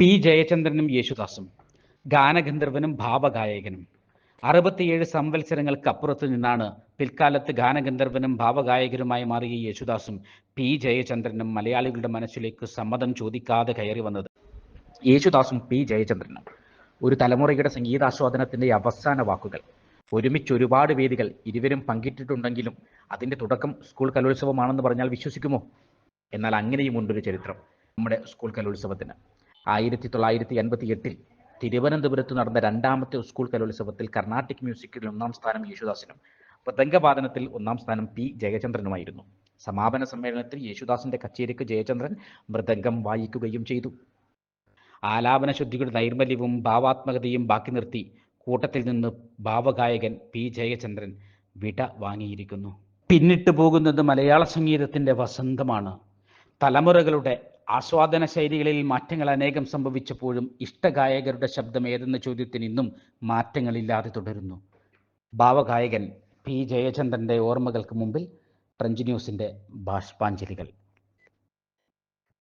P ജയചന്ദ്രനും യേശുദാസും ഗാനഗന്ധർവനും ഭാവഗായകനും. അറുപത്തിയേഴ് സംവത്സരങ്ങൾക്കപ്പുറത്തു നിന്നാണ് പിൽക്കാലത്ത് ഗാനഗന്ധർവനും ഭാവഗായകരുമായി മാറിയ യേശുദാസും പി ജയചന്ദ്രനും മലയാളികളുടെ മനസ്സിലേക്ക് സമ്മതം ചോദിക്കാതെ കയറി വന്നത്. യേശുദാസും പി ജയചന്ദ്രനും ഒരു തലമുറയുടെ സംഗീതാസ്വാദനത്തിന്റെ അവസാന വാക്കുകൾ. ഒരുമിച്ച് ഒരുപാട് വേദികൾ ഇരുവരും പങ്കിട്ടിട്ടുണ്ടെങ്കിലും അതിന്റെ തുടക്കം സ്കൂൾ കലോത്സവമാണെന്ന് പറഞ്ഞാൽ വിശ്വസിക്കുമോ? എന്നാൽ അങ്ങനെയും ഉണ്ടൊരു ചരിത്രം നമ്മുടെ സ്കൂൾ കലോത്സവത്തിന്. ആയിരത്തി തൊള്ളായിരത്തി എൺപത്തി എട്ടിൽ തിരുവനന്തപുരത്ത് നടന്ന രണ്ടാമത്തെ സ്കൂൾ കലോത്സവത്തിൽ കർണാട്ടിക് മ്യൂസിക്കിൽ ഒന്നാം സ്ഥാനം യേശുദാസിനും പ്രതംഗവാദനത്തിൽ ഒന്നാം സ്ഥാനം പി ജയചന്ദ്രനുമായിരുന്നു. സമാപന സമ്മേളനത്തിൽ യേശുദാസിന്റെ കച്ചേരിക്ക് ജയചന്ദ്രൻ മൃദംഗം വായിക്കുകയും ചെയ്തു. ആലാപന ശുദ്ധിയുടെ നൈർമല്യവും ഭാവാത്മകതയും ബാക്കി നിർത്തി കൂട്ടത്തിൽ നിന്ന് ഭാവഗായകൻ പി ജയചന്ദ്രൻ വിട വാങ്ങിയിരിക്കുന്നു. പിന്നിട്ട് പോകുന്നത് മലയാള സംഗീതത്തിന്റെ വസന്തമാണ്. തലമുറകളുടെ ആസ്വാദന ശൈലികളിൽ മാറ്റങ്ങൾ അനേകം സംഭവിച്ചപ്പോഴും ഇഷ്ടഗായകരുടെ ശബ്ദം ഏതെന്ന ചോദ്യത്തിന് ഇന്നും മാറ്റങ്ങളില്ലാതെ തുടരുന്നു. ഭാവഗായകൻ പി. ജയചന്ദ്രന്റെ ഓർമ്മകൾക്ക് മുമ്പിൽ ഫ്രഞ്ച് ന്യൂസിന്റെ ബാഷ്പാഞ്ജലികൾ.